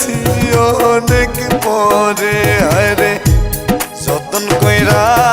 বুঝেছি অনেক পরে আরে যতন কইরা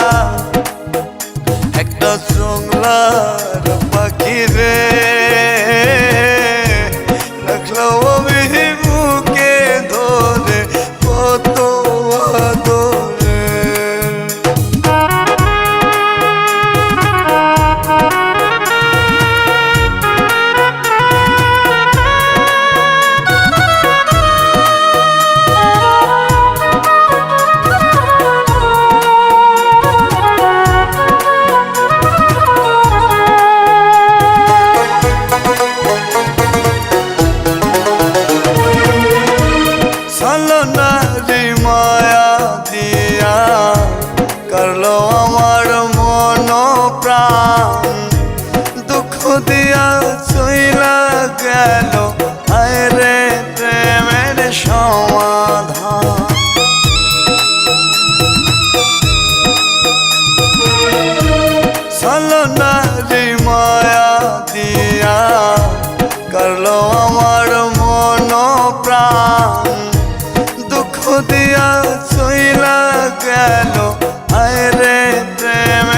গেল। রে প্রেমের সমাধান। সালনারি মায়া দিয়া করল আমার মন প্রাণ দুঃখ দিয়া চইলা গেল। রে প্রেমের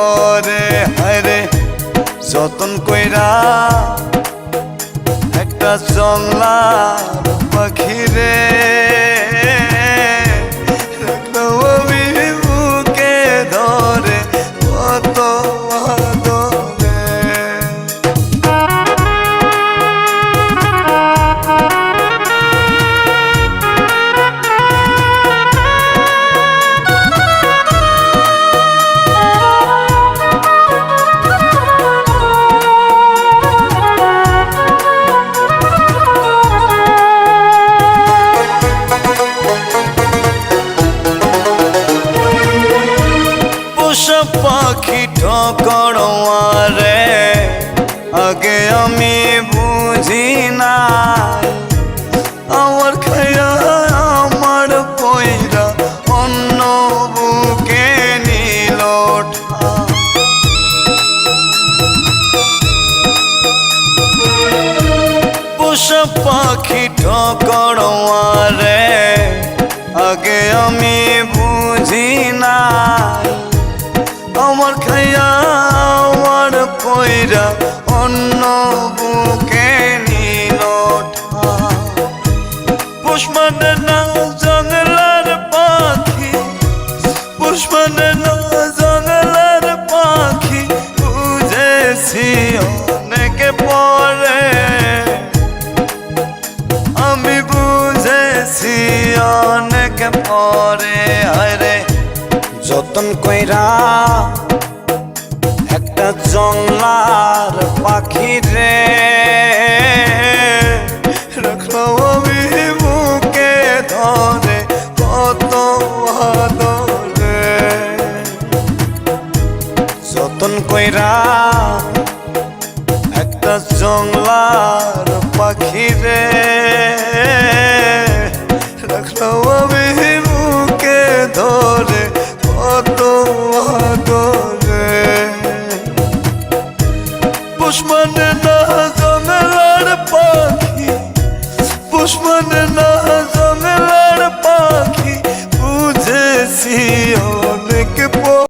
পরে হায়রে যতন কইরা একটা জংলার পাখি পাখি ঠকড়ারে আগে আমি বুঝি না। আমার খায়া আমার পয়রা অন্য বুকে নিল পাখি ঠকড়ারে আগে আমি বুঝি না। পয়রা অন্য বুকে নিল পুষ্পন না জঙ্গলার পাখি, পুষ্পন না জঙ্গলার পাখি, বুঝেছি অনেক পরে। আমি বুঝেছি অনেক পরে আরে যতন কইরা জংলার পাখি রে। ধরে যতন কইরা একটা জংলার পাখি রে। রাখলাম আমি